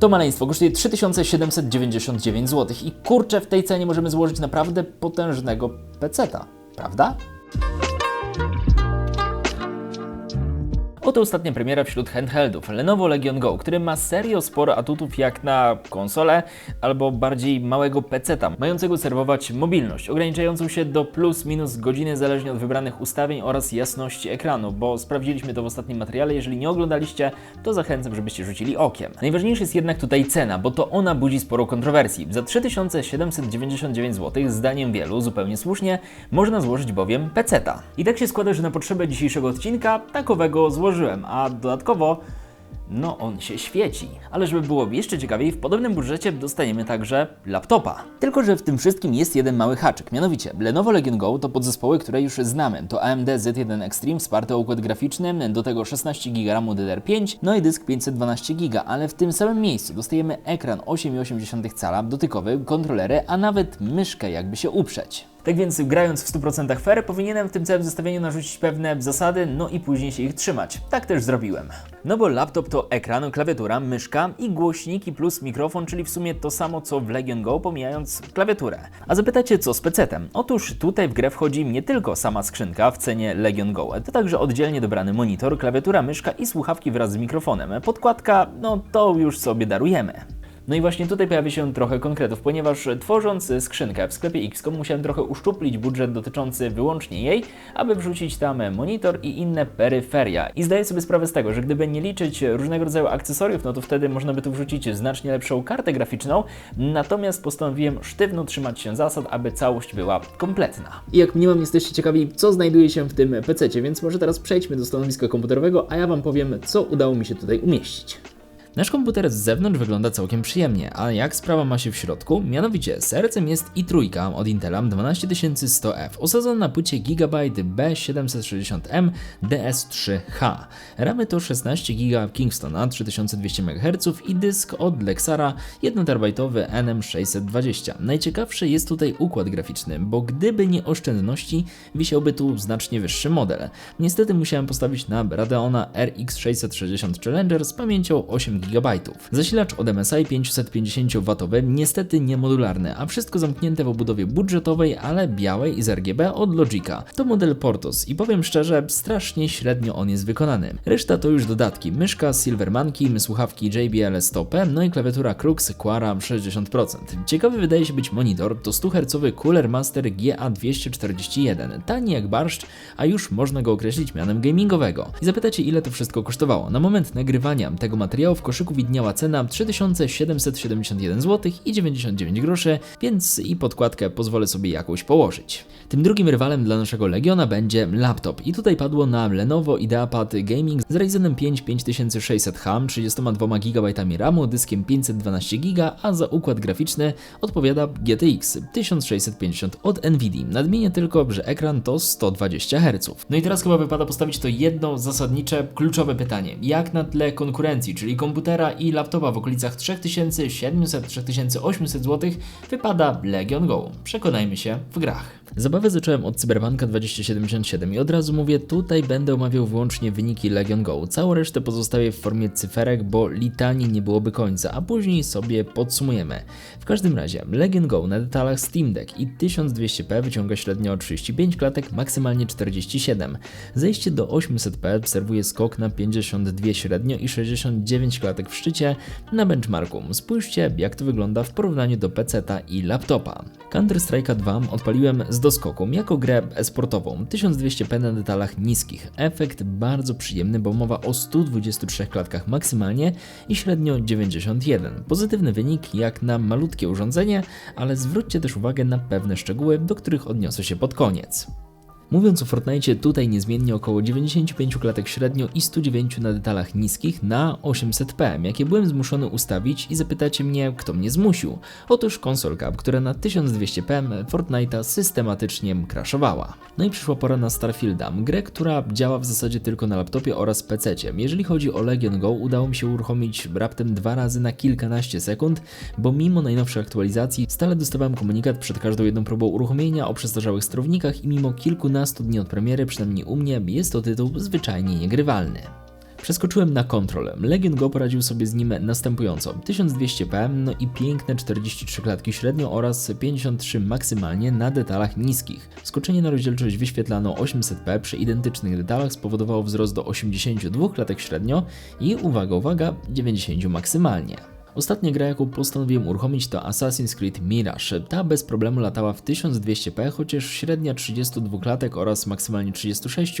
To maleństwo kosztuje 3799 zł i kurczę w tej cenie możemy złożyć naprawdę potężnego peceta, prawda? Oto ostatnia premiera wśród handheldów Lenovo Legion Go, który ma serio sporo atutów jak na konsolę albo bardziej małego peceta, mającego serwować mobilność, ograniczającą się do plus minus godziny zależnie od wybranych ustawień oraz jasności ekranu, bo sprawdziliśmy to w ostatnim materiale, jeżeli nie oglądaliście, to zachęcam, żebyście rzucili okiem. Najważniejsza jest jednak tutaj cena, bo to ona budzi sporo kontrowersji. Za 3799 zł, zdaniem wielu, zupełnie słusznie, można złożyć bowiem peceta. I tak się składa, że na potrzebę dzisiejszego odcinka takowego złożyłem, a dodatkowo no on się świeci. Ale żeby było jeszcze ciekawiej, w podobnym budżecie dostaniemy także laptopa. Tylko, że w tym wszystkim jest jeden mały haczyk, mianowicie Lenovo Legion Go to podzespoły, które już znamy. To AMD Z1 Extreme wsparty o układ graficzny, do tego 16 GB RAMu DDR5, no i dysk 512 GB, ale w tym samym miejscu dostajemy ekran 8,8 cala, dotykowy, kontrolery, a nawet myszkę jakby się uprzeć. Tak więc grając w 100% fair, powinienem w tym całym zestawieniu narzucić pewne zasady, no i później się ich trzymać. Tak też zrobiłem. No bo laptop to ekran, klawiatura, myszka i głośniki plus mikrofon, czyli w sumie to samo co w Legion Go, pomijając klawiaturę. A zapytacie co z PC-tem? Otóż tutaj w grę wchodzi nie tylko sama skrzynka w cenie Legion Go, to także oddzielnie dobrany monitor, klawiatura, myszka i słuchawki wraz z mikrofonem. Podkładka, no to już sobie darujemy. No i właśnie tutaj pojawia się trochę konkretów, ponieważ tworząc skrzynkę w sklepie XCOM musiałem trochę uszczuplić budżet dotyczący wyłącznie jej, aby wrzucić tam monitor i inne peryferia. I zdaję sobie sprawę z tego, że gdyby nie liczyć różnego rodzaju akcesoriów, no to wtedy można by tu wrzucić znacznie lepszą kartę graficzną, natomiast postanowiłem sztywno trzymać się zasad, aby całość była kompletna. I jak mniemam, jesteście ciekawi, co znajduje się w tym PC, więc może teraz przejdźmy do stanowiska komputerowego, a ja Wam powiem, co udało mi się tutaj umieścić. Nasz komputer z zewnątrz wygląda całkiem przyjemnie, a jak sprawa ma się w środku? Mianowicie sercem jest i3 od Intela 12100F, osadzona na płycie Gigabyte B760M DS3H. Ramy to 16 GB Kingston na 3200 MHz i dysk od Lexara 1TB NM620. Najciekawszy jest tutaj układ graficzny, bo gdyby nie oszczędności, wisiałby tu znacznie wyższy model. Niestety musiałem postawić na Radeona RX 660 Challenger z pamięcią 8 GB. Zasilacz od MSI 550W, niestety niemodularny, a wszystko zamknięte w obudowie budżetowej, ale białej i z RGB od Logica. To model Portos i powiem szczerze, strasznie średnio on jest wykonany. Reszta to już dodatki, myszka Silvermanki, słuchawki JBL 100P, no i klawiatura Crux Quara 60%. Ciekawy wydaje się być monitor, to 100 Hz Cooler Master GA241, tani jak barszcz, a już można go określić mianem gamingowego. I zapytacie ile to wszystko kosztowało. Na moment nagrywania tego materiału w koszyku widniała cena 3771 zł i 99 groszy, więc i podkładkę pozwolę sobie jakąś położyć. Tym drugim rywalem dla naszego Legiona będzie laptop i tutaj padło na Lenovo IdeaPad Gaming z Ryzenem 5 5600H, 32 GB RAMu, dyskiem 512 GB, a za układ graficzny odpowiada GTX 1650 od Nvidia. Nadmienię tylko, że ekran to 120 Hz. No i teraz chyba wypada postawić to jedno zasadnicze, kluczowe pytanie. Jak na tle konkurencji, czyli komputera i laptopa w okolicach 3700-3800 zł wypada Legion Go? Przekonajmy się w grach. Zabawę zacząłem od Cyberpunka 2077 i od razu mówię, tutaj będę omawiał wyłącznie wyniki Legion Go. Całą resztę pozostawię w formie cyferek, bo litanii nie byłoby końca, a później sobie podsumujemy. W każdym razie, Legion Go na detalach Steam Deck i 1200p wyciąga średnio 35 klatek, maksymalnie 47. Zejście do 800p obserwuje skok na 52 średnio i 69 klatek w szczycie na benchmarku. Spójrzcie, jak to wygląda w porównaniu do PC-ta i laptopa. Counter-Strike'a 2 odpaliłem z doskoku jako grę esportową 1200p na detalach niskich. Efekt bardzo przyjemny, bo mowa o 123 klatkach maksymalnie i średnio 91. Pozytywny wynik jak na malutkie urządzenie, ale zwróćcie też uwagę na pewne szczegóły, do których odniosę się pod koniec. Mówiąc o Fortnite, tutaj niezmiennie około 95 klatek średnio i 109 na detalach niskich na 800p, jakie byłem zmuszony ustawić i zapytacie mnie, kto mnie zmusił. Otóż konsolka, która na 1200p Fortnite'a systematycznie crashowała. No i przyszła pora na Starfielda, grę, która działa w zasadzie tylko na laptopie oraz PC. Jeżeli chodzi o Legion Go, udało mi się uruchomić raptem dwa razy na kilkanaście sekund, bo mimo najnowszej aktualizacji stale dostawałem komunikat przed każdą jedną próbą uruchomienia o przestarzałych sterownikach i mimo kilkunastu dni od premiery, przynajmniej u mnie, jest to tytuł zwyczajnie niegrywalny. Przeskoczyłem na Control. Legion Go poradził sobie z nim następująco. 1200p, no i piękne 43 klatki średnio oraz 53 maksymalnie na detalach niskich. Skoczenie na rozdzielczość wyświetlaną 800p przy identycznych detalach spowodowało wzrost do 82 klatek średnio i uwaga, uwaga, 90 maksymalnie. Ostatnia gra, jaką postanowiłem uruchomić to Assassin's Creed Mirage. Ta bez problemu latała w 1200p, chociaż średnia 32 klatek oraz maksymalnie 36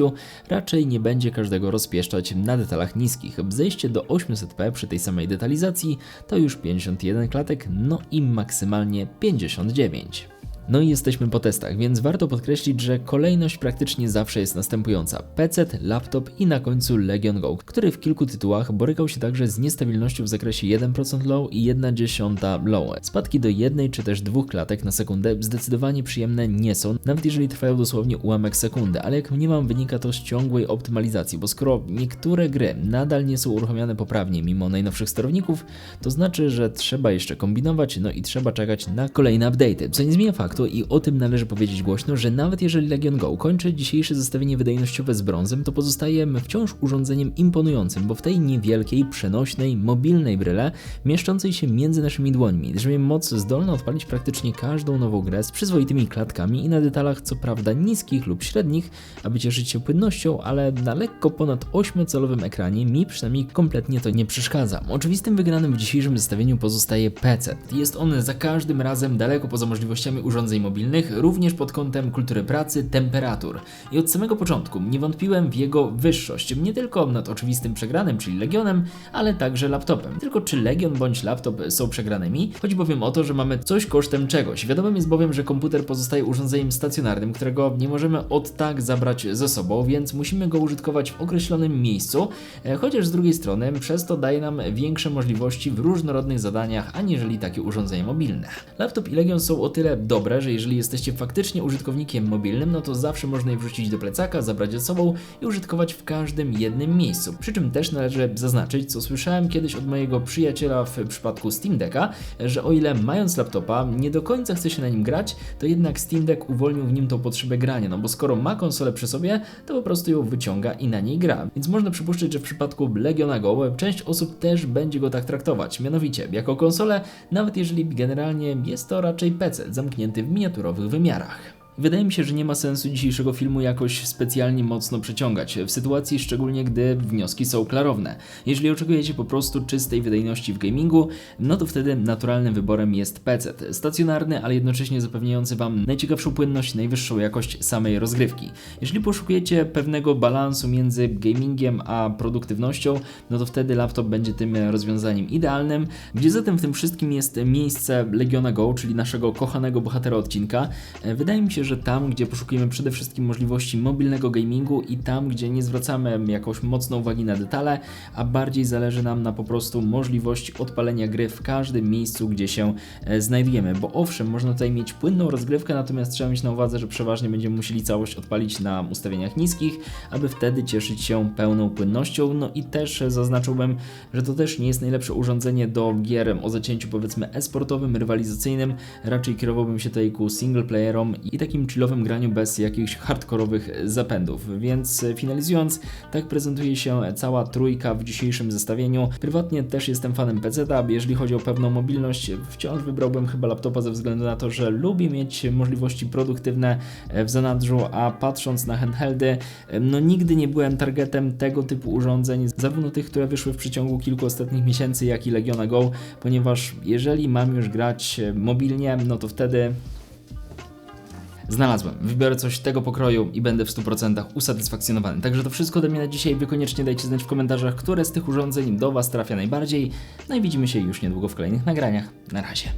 raczej nie będzie każdego rozpieszczać na detalach niskich. Zejście do 800p przy tej samej detalizacji to już 51 klatek, no i maksymalnie 59. No i jesteśmy po testach, więc warto podkreślić, że kolejność praktycznie zawsze jest następująca: PC, laptop i na końcu Legion Go, który w kilku tytułach borykał się także z niestabilnością w zakresie 1% low i 1,1 low. Spadki do jednej czy też dwóch klatek na sekundę zdecydowanie przyjemne nie są, nawet jeżeli trwają dosłownie ułamek sekundy, ale jak mniemam wynika to z ciągłej optymalizacji, bo skoro niektóre gry nadal nie są uruchomione poprawnie mimo najnowszych sterowników, to znaczy, że trzeba jeszcze kombinować, no i trzeba czekać na kolejne update'y, co nie zmienia faktu, faktu i o tym należy powiedzieć głośno, że nawet jeżeli Legion Go kończy dzisiejsze zestawienie wydajnościowe z brązem, to pozostaje wciąż urządzeniem imponującym, bo w tej niewielkiej, przenośnej, mobilnej bryle, mieszczącej się między naszymi dłońmi, żeby moc zdolna odpalić praktycznie każdą nową grę z przyzwoitymi klatkami i na detalach co prawda niskich lub średnich, aby cieszyć się płynnością, ale na lekko ponad 8-calowym ekranie mi przynajmniej kompletnie to nie przeszkadza. Oczywistym wygranym w dzisiejszym zestawieniu pozostaje PC. Jest on za każdym razem daleko poza możliwościami urządzenia urządzeń mobilnych, również pod kątem kultury pracy, temperatur. I od samego początku nie wątpiłem w jego wyższość, nie tylko nad oczywistym przegranym, czyli Legionem, ale także laptopem. Tylko czy Legion bądź laptop są przegranymi? Chodzi bowiem o to, że mamy coś kosztem czegoś. Wiadomym jest bowiem, że komputer pozostaje urządzeniem stacjonarnym, którego nie możemy od tak zabrać ze sobą, więc musimy go użytkować w określonym miejscu, e, chociaż z drugiej strony przez to daje nam większe możliwości w różnorodnych zadaniach, aniżeli takie urządzenie mobilne. Laptop i Legion są o tyle dobre, że jeżeli jesteście faktycznie użytkownikiem mobilnym, no to zawsze można je wrzucić do plecaka, zabrać ze sobą i użytkować w każdym jednym miejscu. Przy czym też należy zaznaczyć, co słyszałem kiedyś od mojego przyjaciela w przypadku Steam Decka, że o ile mając laptopa nie do końca chce się na nim grać, to jednak Steam Deck uwolnił w nim tą potrzebę grania, no bo skoro ma konsolę przy sobie, to po prostu ją wyciąga i na niej gra. Więc można przypuszczać, że w przypadku Legiona Go część osób też będzie go tak traktować, mianowicie jako konsolę, nawet jeżeli generalnie jest to raczej PC zamknięty w miniaturowych wymiarach. Wydaje mi się, że nie ma sensu dzisiejszego filmu jakoś specjalnie mocno przeciągać, w sytuacji szczególnie gdy wnioski są klarowne. Jeżeli oczekujecie po prostu czystej wydajności w gamingu, no to wtedy naturalnym wyborem jest PC. Stacjonarny, ale jednocześnie zapewniający Wam najciekawszą płynność, najwyższą jakość samej rozgrywki. Jeżeli poszukujecie pewnego balansu między gamingiem a produktywnością, no to wtedy laptop będzie tym rozwiązaniem idealnym. Gdzie zatem w tym wszystkim jest miejsce Legiona Go, czyli naszego kochanego bohatera odcinka, wydaje mi się, że że tam, gdzie poszukujemy przede wszystkim możliwości mobilnego gamingu i tam, gdzie nie zwracamy jakoś mocno uwagi na detale, a bardziej zależy nam na po prostu możliwości odpalenia gry w każdym miejscu, gdzie się e, znajdujemy. Bo owszem, można tutaj mieć płynną rozgrywkę, natomiast trzeba mieć na uwadze, że przeważnie będziemy musieli całość odpalić na ustawieniach niskich, aby wtedy cieszyć się pełną płynnością. No i też zaznaczyłbym, że to też nie jest najlepsze urządzenie do gier o zacięciu powiedzmy e-sportowym, rywalizacyjnym. Raczej kierowałbym się tutaj ku single playerom i takim takim chillowym graniu bez jakichś hardkorowych zapędów. Więc finalizując, tak prezentuje się cała trójka w dzisiejszym zestawieniu. Prywatnie też jestem fanem PC, jeżeli chodzi o pewną mobilność, wciąż wybrałbym chyba laptopa ze względu na to, że lubię mieć możliwości produktywne w zanadrzu, a patrząc na handheldy, no nigdy nie byłem targetem tego typu urządzeń, zarówno tych, które wyszły w przeciągu kilku ostatnich miesięcy, jak i Legiona Go, ponieważ jeżeli mam już grać mobilnie, no to wtedy znalazłem. Wybiorę coś tego pokroju i będę w 100% usatysfakcjonowany. Także to wszystko ode mnie na dzisiaj. Wy koniecznie dajcie znać w komentarzach, które z tych urządzeń do Was trafia najbardziej. No i widzimy się już niedługo w kolejnych nagraniach. Na razie.